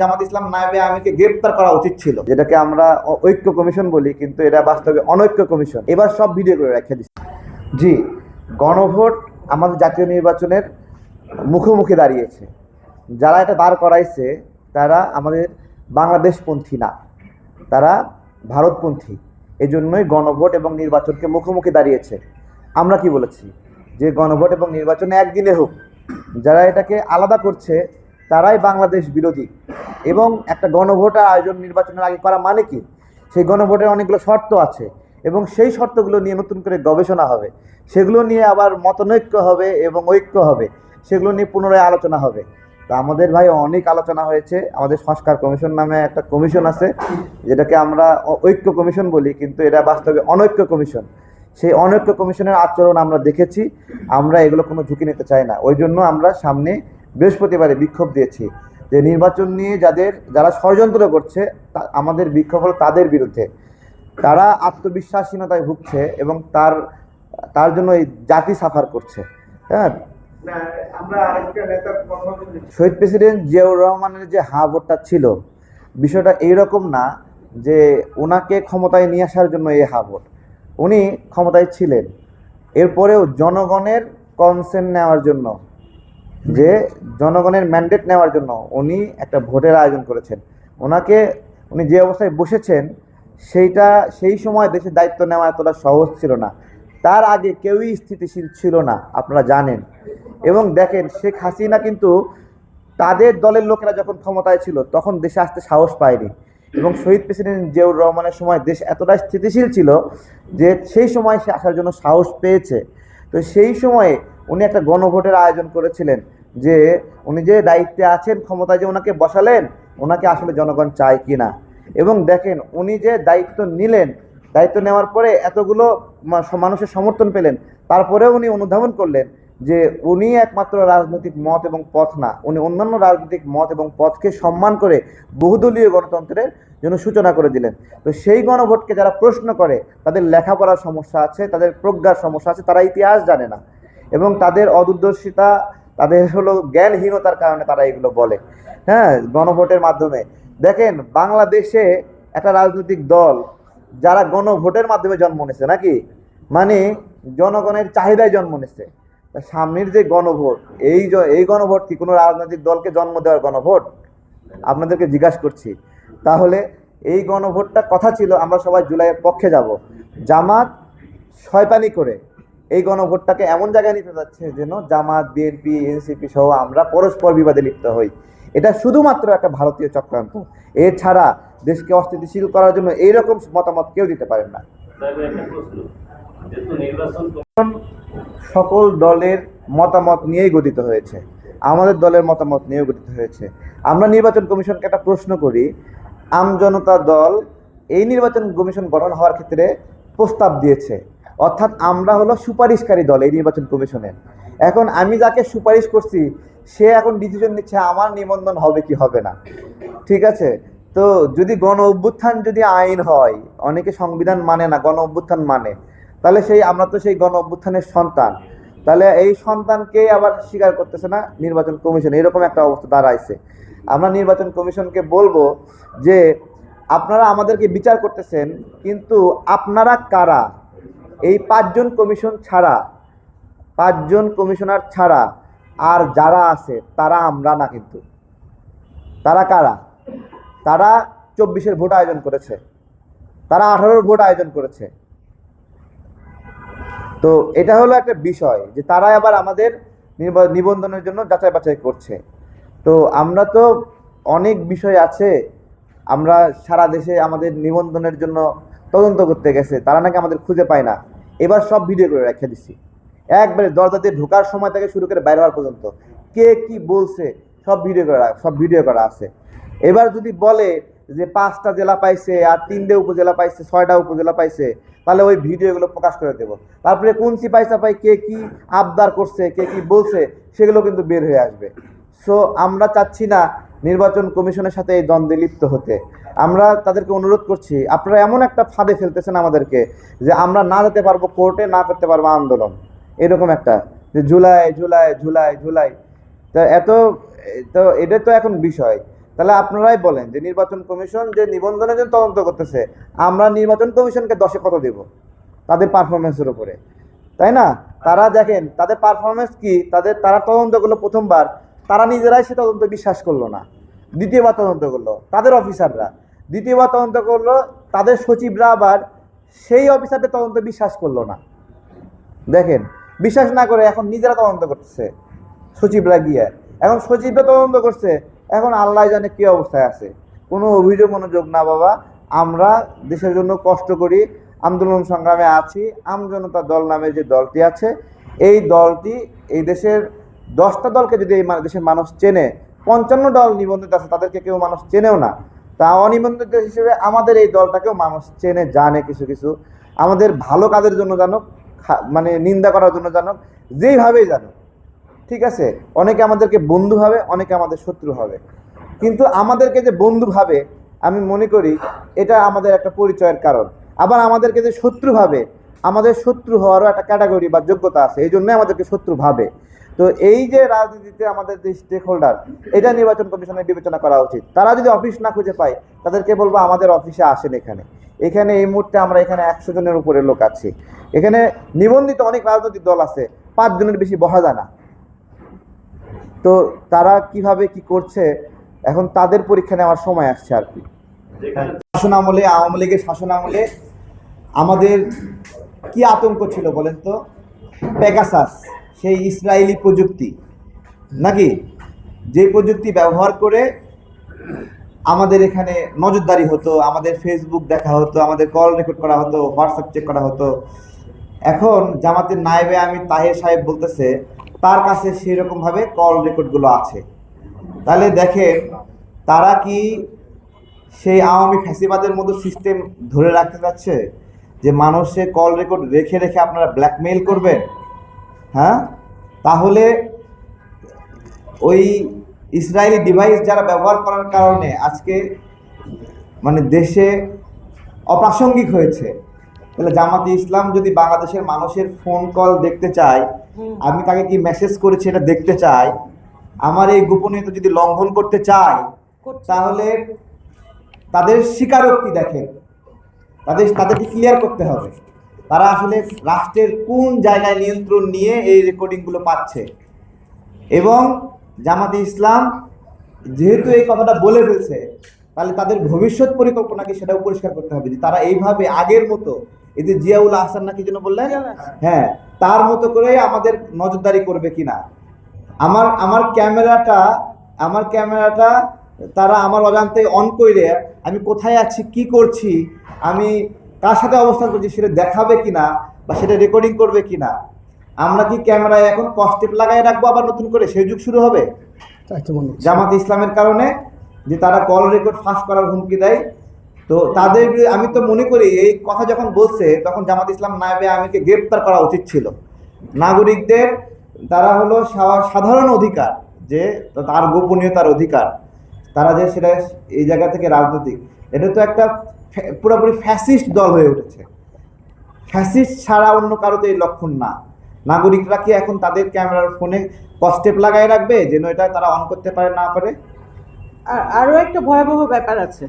জামাত ইসলাম নায়েবে আমিকে গ্রেপ্তার করা উচিত ছিল। যেটাকে আমরা ঐক্য কমিশন বলি, কিন্তু এটা বাস্তবে অনৈক্য কমিশন। এবার সব ভিডিও করে রেখে দিচ্ছি। জি, গণভোট আমাদের জাতীয় নির্বাচনের মুখোমুখি দাঁড়িয়েছে। যারা এটা দাঁড় করাইছে, তারা আমাদের বাংলাদেশপন্থী না। তারা ভারতপন্থী। এই জন্যই গণভোট এবং নির্বাচনকে মুখোমুখি দাঁড়িয়েছে। আমরা কি বলেছি? যে গণভোট এবং নির্বাচন একদিনে হোক, যারা এটাকে আলাদা করছে তারাই বাংলাদেশ বিরোধী। এবং একটা গণভোট আয়োজন নির্বাচনের আগে করা মানে কি? সেই গণভোটের অনেকগুলো শর্ত আছে এবং সেই শর্তগুলো নিয়ে নতুন করে গবেষণা হবে। সেগুলো নিয়ে আবার মতনৈক্য হবে এবং ঐক্য হবে। সেগুলো নিয়ে পুনরায় আলোচনা হবে। তা আমাদের ভাই অনেক আলোচনা হয়েছে। আমাদের সংস্কার কমিশন নামে একটা কমিশন আছে, যেটাকে আমরা ঐক্য কমিশন বলি, কিন্তু এটা বাস্তবে অনৈক্য কমিশন। সেই অনৈক্য কমিশনের আচরণ আমরা দেখেছি। আমরা এগুলো কোনো ঝুঁকি নিতে চাই না। ওই জন্য আমরা সামনে বৃহস্পতিবারে বিক্ষোভ দিয়েছি যে নির্বাচন নিয়ে যাদের যারা ষড়যন্ত্র করছে আমাদের বিক্ষোভ হলো তাদের বিরুদ্ধে। তারা আত্মবিশ্বাসহীনতায় ভুগছে এবং তার তার জন্য এই জাতি সাফার করছে। হ্যাঁ। শহীদ প্রেসিডেন্ট জিয়াউর রহমানের যে হা ভোটটা ছিল বিষয়টা এইরকম না যে ওনাকে ক্ষমতায় নিয়ে আসার জন্য এই হা ভোট। উনি ক্ষমতায় ছিলেন। এরপরেও জনগণের কনসেন্ট নেওয়ার জন্য যে জনগণের ম্যান্ডেট নেওয়ার জন্য উনি একটা ভোটের আয়োজন করেছেন। ওনাকে উনি যে অবস্থায় বসেছেন, সেইটা, সেই সময় দেশের দায়িত্ব নেওয়া এতটা সহজ ছিল না। তার আগে কেউই স্থিতিশীল ছিল না, আপনারা জানেন। এবং দেখেন, শেখ হাসিনা কিন্তু তাদের দলের লোকেরা যখন ক্ষমতায় ছিল, তখন দেশে আসতে সাহস পায়নি। এবং শহীদ প্রেসিডেন্ট জিয়াউর রহমানের সময় দেশ এতটাই স্থিতিশীল ছিল যে সেই সময় সে আসার জন্য সাহস পেয়েছে। তো সেই সময়ে উনি একটা গণভোটের আয়োজন করেছিলেন। যে উনি যে দায়িত্বে আছেন, ক্ষমতায় যে ওনাকে বসালেন, ওনাকে আসলে জনগণ চায় কি না? এবং দেখেন, উনি যে দায়িত্ব নিলেন, দায়িত্ব নেওয়ার পরে এতগুলো মানুষের সমর্থন পেলেন, তারপরেও উনি অনুধাবন করলেন যে উনি একমাত্র রাজনৈতিক মত এবং পথ না। উনি অন্যান্য রাজনৈতিক মত এবং পথকে সম্মান করে বহুদলীয় গণতন্ত্রের জন্য সূচনা করে দিলেন। তো সেই গণভোটকে যারা প্রশ্ন করে, তাদের লেখাপড়ার সমস্যা আছে, তাদের প্রজ্ঞার সমস্যা আছে, তারা ইতিহাস জানে না। এবং তাদের অদূরদর্শিতা তাদের হলো জ্ঞানহীনতার কারণে তারা এগুলো বলে। হ্যাঁ গণভোটের মাধ্যমে। দেখেন, বাংলাদেশে একটা রাজনৈতিক দল যারা গণভোটের মাধ্যমে জন্ম নিয়েছে নাকি? মানে জনগণের চাহিদায় জন্ম নিয়েছে তা সামনের যে গণভোট, এই এই গণভোট কি কোনো রাজনৈতিক দলকে জন্ম দেওয়ার গণভোট? আপনাদেরকে জিজ্ঞাসা করছি। তাহলে এই গণভোটটা কথা ছিল, আমরা সবাই জুলাইয়ের পক্ষে যাব। জামাত শয়তানি করে এই গণভোটটাকে এমন জায়গায় নিতে যাচ্ছে যেন জামাত, বিএনপি, এনসিপি সহ আমরা পরস্পর বিবাদে লিপ্ত হই। এটা শুধুমাত্র একটা ভারতীয় চক্রান্ত। এছাড়া দেশকে অস্থিতিশীল করার জন্য এইরকম মতামত কেউ দিতে পারেন না। সকল দলের মতামত নিয়েই গঠিত হয়েছে। আমাদের দলের মতামত নিয়েও গঠিত হয়েছে। আমরা নির্বাচন কমিশনকে একটা প্রশ্ন করি, আমজনতা দল এই নির্বাচন কমিশন গঠন হওয়ার ক্ষেত্রে প্রস্তাব দিয়েছে। অর্থাৎ আমরা হলো সুপারিশকারী দল এই নির্বাচন কমিশনের এখন আমি যাকে সুপারিশ করছি, সে এখন ডিসিশন নিচ্ছে আমার নিবন্ধন হবে কি হবে না। ঠিক আছে? তো যদি গণ অভ্যুত্থান যদি আইন হয়, অনেকে সংবিধান মানে না, গণ অভ্যুত্থান মানে তাহলে সেই আমরা তো সেই গণ অভ্যুত্থানের সন্তান। তাহলে এই সন্তানকে আবার স্বীকার করতেছে না নির্বাচন কমিশন। এরকম একটা অবস্থা দাঁড়াইছে। আমরা নির্বাচন কমিশনকে বলব যে, আপনারা আমাদেরকে বিচার করতেছেন, কিন্তু আপনারা কারা? এই পাঁচজন কমিশন ছাড়া, পাঁচজন কমিশনার ছাড়া আর যারা আছে, তারা আমরা না কিন্তু। তারা কারা? তারা চব্বিশের ভোট আয়োজন করেছে। তারা আঠারোর ভোট আয়োজন করেছে। তো এটা হলো একটা বিষয় যে তারা আবার আমাদের নিবন্ধনের জন্য যাচাই বাছাই করছে। তো আমরা তো অনেক বিষয় আছে। আমরা সারা দেশে আমাদের নিবন্ধনের জন্য তদন্ত করতে গেছে। তারা নাকি আমাদের খুঁজে পায় না। এবার সব ভিডিও করে রেখে দিছি। একবারে দরজা দিয়ে ঢোকার সময় থেকে শুরু করে বাইরে হওয়ার পর্যন্ত। কে কি বলছে, সব ভিডিও করা সব ভিডিও করা আছে। এবার যদি বলে যে পাঁচটা জেলা পাইছে আর তিনটে উপজেলা পাইছে, ছয়টা উপজেলা পাইছে, তাহলে ওই ভিডিওগুলো প্রকাশ করে দেবো। তারপরে কোন সিপাই সাপাই কে কি আবদার করছে, কে কি বলছে, সেগুলো কিন্তু বের হয়ে আসবে। সো আমরা চাচ্ছি না নির্বাচন কমিশনের সাথে এই দ্বন্দ্বে লিপ্ত হতে। আমরা তাদেরকে অনুরোধ করছি, আপনারা এমন একটা ফাঁদে ফেলতেছেন আমাদেরকে যে আমরা না যেতে পারব কোর্টে, না করতে পারব আন্দোলন। এরকম একটা, যে জুলাই জুলাই জুলাই জুলাই। তো এত, তো এটা তো এখন বিষয়। তাহলে আপনারাই বলেন যে নির্বাচন কমিশন যে নিবন্ধনের জন্য তদন্ত করতেছে, আমরা নির্বাচন কমিশনকে দশে কত দেব? তাদের পারফরমেন্সের উপরে। তাই না? তারা দেখেন, তাদের পারফরমেন্স কি? তাদের, তারা তদন্ত করল প্রথমবার তারা নিজেরাই সে তদন্ত বিশ্বাস করল না। দ্বিতীয়বার তদন্ত করল। তাদের অফিসাররা। দ্বিতীয়বার তদন্ত করল। তাদের সচিবরা আবার সেই অফিসারদের তদন্ত বিশ্বাস করল না। দেখেন, বিশ্বাস না করে এখন নিজেরা তদন্ত করতেছে সচিবরা গিয়ে। এখন সচিবরা তদন্ত করছে। এখন আল্লাহ জানে কি অবস্থায় আছে। কোনো অভিযোগ, মনোযোগ না বাবা আমরা দেশের জন্য কষ্ট করি, আন্দোলন সংগ্রামে আছি আমজনতা দল নামে যে দলটি আছে, এই দলটি এই দেশের দশটা দলকে যদি এই দেশের মানুষ চেনে, পঞ্চান্ন দল নিবন্ধিত আছে, তাদেরকে কেউ মানুষ চেনেও না। তা অনিবন্ধিত হিসেবে আমাদের এই দলটাকেও মানুষ চেনে, জানে কিছু কিছু। আমাদের ভালো কাজের জন্য জানুক মানে নিন্দা করার জন্য জানুক, যেইভাবেই জানুক। ঠিক আছে? অনেকে আমাদেরকে বন্ধু ভাবে, অনেকে আমাদের শত্রু হবে। কিন্তু আমাদেরকে যে বন্ধু ভাবে, আমি মনে করি এটা আমাদের একটা পরিচয়ের কারণ। আবার আমাদেরকে যে শত্রু ভাবে আমাদের শত্রু হওয়ারও একটা ক্যাটাগরি বা যোগ্যতা আছে এই জন্য আমাদেরকে শত্রু ভাবে। তো এই যে রাজনীতিতে আমাদের যে স্টেক হোল্ডার এটা নির্বাচন কমিশনের বিবেচনা করা উচিত। তারা যদি অফিস না খুঁজে পায় তাদেরকে বলব আমাদের অফিসে আসেন এখানে। এখানে এই মুহূর্তে আমরা এখানে একশো জনের উপরে লোক আছি। এখানে নিবন্ধিত অনেক রাজনৈতিক দল আছে পাঁচ জনের বেশি বসা যায় না। তো তারা কীভাবে কি করছে এখন তাদের পরীক্ষা নেওয়ার সময় আসছে আর কি। শাসন আমলে আওয়ামী লীগের শাসন আমলে আমাদের কি আতঙ্ক ছিল বলেন তো? পেগাসাস সেই ইসরায়েলি প্রযুক্তি। নাকি? যে প্রযুক্তি ব্যবহার করে আমাদের এখানে নজরদারি হতো, আমাদের ফেসবুক দেখা হতো, আমাদের কল রেকর্ড করা হতো হোয়াটসঅ্যাপ চেক করা হতো। এখন জামাতের নায়েবে আমি তাহের সাহেব বলতেছে, তার কাছে সেই রকমভাবে কল রেকর্ডগুলো আছে। তাহলে দেখেন, তারা কি সেই আওয়ামী ফ্যাসিবাদের মতো সিস্টেম ধরে রাখতে চাচ্ছে যে মানুষের কল রেকর্ড রেখে রেখে আপনারা ব্ল্যাকমেইল করবেন হ্যাঁ? তাহলে ওই ইসরায়েলি ডিভাইস যারা ব্যবহার করার কারণে আজকে মানে দেশে অপ্রাসঙ্গিক হয়েছে। তাহলে জামাতে ইসলাম যদি বাংলাদেশের মানুষের ফোন কল দেখতে চায় আমি তাকে কি মেসেজ করেছি এটা দেখতে চাই? আমার এই গোপনীয়তা যদি লঙ্ঘন করতে চায় তাহলে তাদের স্বীকারোক্তি দেখেন। তাদের তাদেরকে ক্লিয়ার করতে হবে। তারা আসলে রাষ্ট্রের কোন জায়গায় নিয়ন্ত্রণ নিয়ে এই রেকর্ডিংগুলো পাচ্ছে। এবং জামাতে ইসলাম যেহেতু এই কথাটা বলে ফেলছে তাহলে তাদের ভবিষ্যৎ পরিকল্পনাকে সেটাও পরিষ্কার করতে হবে যে তারা এইভাবে আগের মতো এই যে জিয়াউল আহসান নাকি যেন বললেন? হ্যাঁ তার মতো করে আমাদের নজরদারি করবে কিনা? আমার আমার ক্যামেরাটা আমার ক্যামেরাটা তারা আমার অজান্তে অন করে আমি কোথায় আছি? কি করছি? আমি কার সাথে অবস্থান করছি? সেটা দেখাবে কি না বা সেটা রেকর্ডিং করবে কিনা? আমরা কি ক্যামেরায় এখন কস্টেপ লাগাই রাখব আবার নতুন করে? সেই যুগ শুরু হবে। জামাত ইসলামের কারণে যে তারা কল রেকর্ড ফাঁস করার হুমকি দেয়। তো তাদের আমি তো মনে করি এই কথা যখন বলছে তখন জামাত ইসলাম নায়েবে আমিকে গ্রেপ্তার করা উচিত ছিল। নাগরিকদের তারা হলো সাধারণ অধিকার যে তার গোপনীয়তার অধিকার। তারা যে সেটা এই জায়গা থেকে রাজনৈতিক, এটা তো একটা পুরোপুরি ফ্যাসিস্ট দল হয়ে উঠেছে। ফ্যাসিস্ট ছাড়া অন্য কারও তো এই লক্ষণ না। নাগরিকরা কি এখন তাদের ক্যামেরার ফোনে কস্টেপ লাগাই রাখবে, যেন এটা তারা অন করতে পারে, না পারে? আর আরও একটা ভয়াবহ ব্যাপার আছে।